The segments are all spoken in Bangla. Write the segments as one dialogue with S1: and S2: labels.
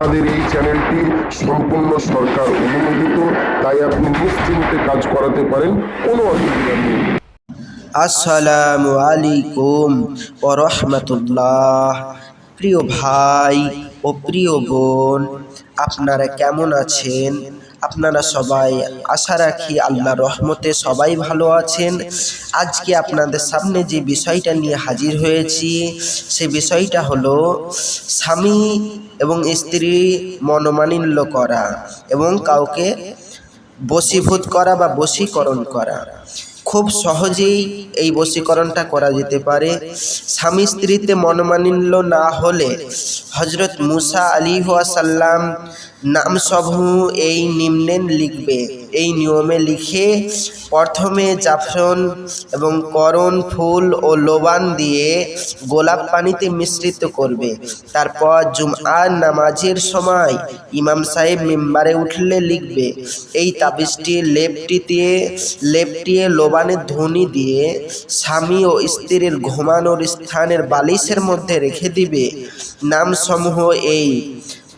S1: আমাদের এই চ্যানেলটি সম্পূর্ণ সরকার অনুমোদিত, তাই আপনি নিশ্চিন্তে কাজ করাতে পারেন, কোনো অসুবিধা নেই।
S2: আসসালামু আলাইকুম ও রহমতুল্লাহ। প্রিয় ভাই ও প্রিয় বোন, আপনারা কেমন আছেন? আপনারা সবাই আশা রাখি আল্লাহ রহমতে সবাই ভালো আছেন। আজকে আপনাদের সামনে যে বিষয়টা নিয়ে হাজির হয়েছি, সে বিষয়টা হলো স্বামী এবং স্ত্রী মনোমানিল্য করা এবং কাউকে বশীভূত করা বা বশীকরণ করা। খুব সহজেই এই বশীকরণটা করা যেতে পারে। স্বামী স্ত্রীতে মনোমানিল্য না হলে হজরত মুসা আলী সাল্লাম নাম সমূহ এই নিম্নে লিখবে। এই নিয়মে লিখে প্রথমে জাফরন এবং করণ, ফুল ও লোবান দিয়ে গোলাপ পানিতে মিশ্রিত করবে। তারপর জুমআর নামাজের সময় ইমাম সাহেব মেম্বারে উঠলে লিখবে, এই তাবিজটি লেপটিতে, লেপটিয়ে লোবানের ধ্বনি দিয়ে স্বামী ও স্ত্রীর ঘুমানোর স্থানের বালিশের মধ্যে রেখে দিবে। নামসমূহ এই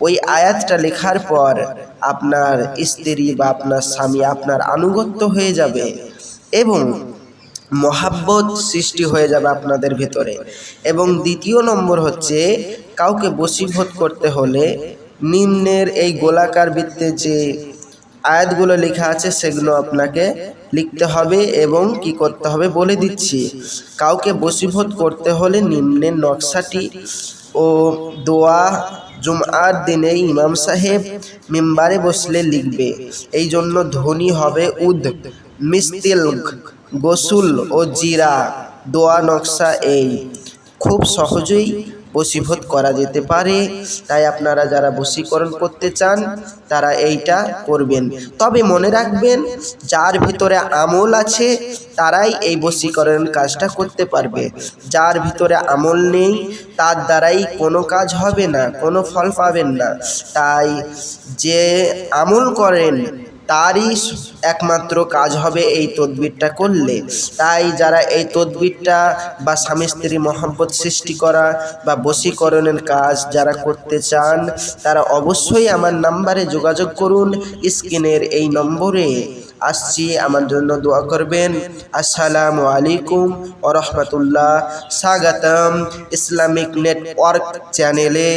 S2: ওই আয়াতটা লেখার পর আপনার স্ত্রী বা আপনার স্বামী আপনার আনুগত্য হয়ে যাবে এবং মহাব্বত সৃষ্টি হয়ে যাবে আপনাদের ভেতরে। এবং দ্বিতীয় নম্বর হচ্ছে কাউকে বশীভূত করতে হলে নিম্নের এই গোলাকার বৃত্তে যে আয়াতগুলো লেখা আছে সেগুলো আপনাকে লিখতে হবে এবং কি করতে হবে বলে দিচ্ছি। কাউকে বশীভূত করতে হলে নিম্নের নকশাটি ও দোয়া জুমআর দিনে ইমাম সাহেব মেম্বারে বসলে লিখবে এই জন্য ধ্বনি হবে উদ মিস্তিল গোসুল ও জিরা, দোয়া নকশা এই। খুব সহজেই বশীভূত করা যেতে পারে। তাই আপনারা যারা বশীকরণ করতে চান, তারা এইটা করবেন। তবে মনে রাখবেন, যার ভিতরে আমল আছে, তারাই এই বশীকরণ কাজটা করতে পারবে। যার ভিতরে আমল নেই, তার দ্বারাই কোনো কাজ হবে না, কোনো ফল পাবেন না। তাই যে আমল করেন তারই একমাত্র কাজ হবে এই তদবিরটা করলে। তাই যারা এই তদবিরটা বা স্বামী স্ত্রী মহব্বত সৃষ্টি করা বা বশীকরণের কাজ যারা করতে চান, তারা অবশ্যই আমার নাম্বারে যোগাযোগ করুন। স্ক্রিনের এই নম্বরে আসছি। আমার জন্য দোয়া করবেন। আসসালামু আলাইকুম ও রহমতুল্লাহ। স্বাগতম ইসলামিক নেটওয়ার্ক চ্যানেলে।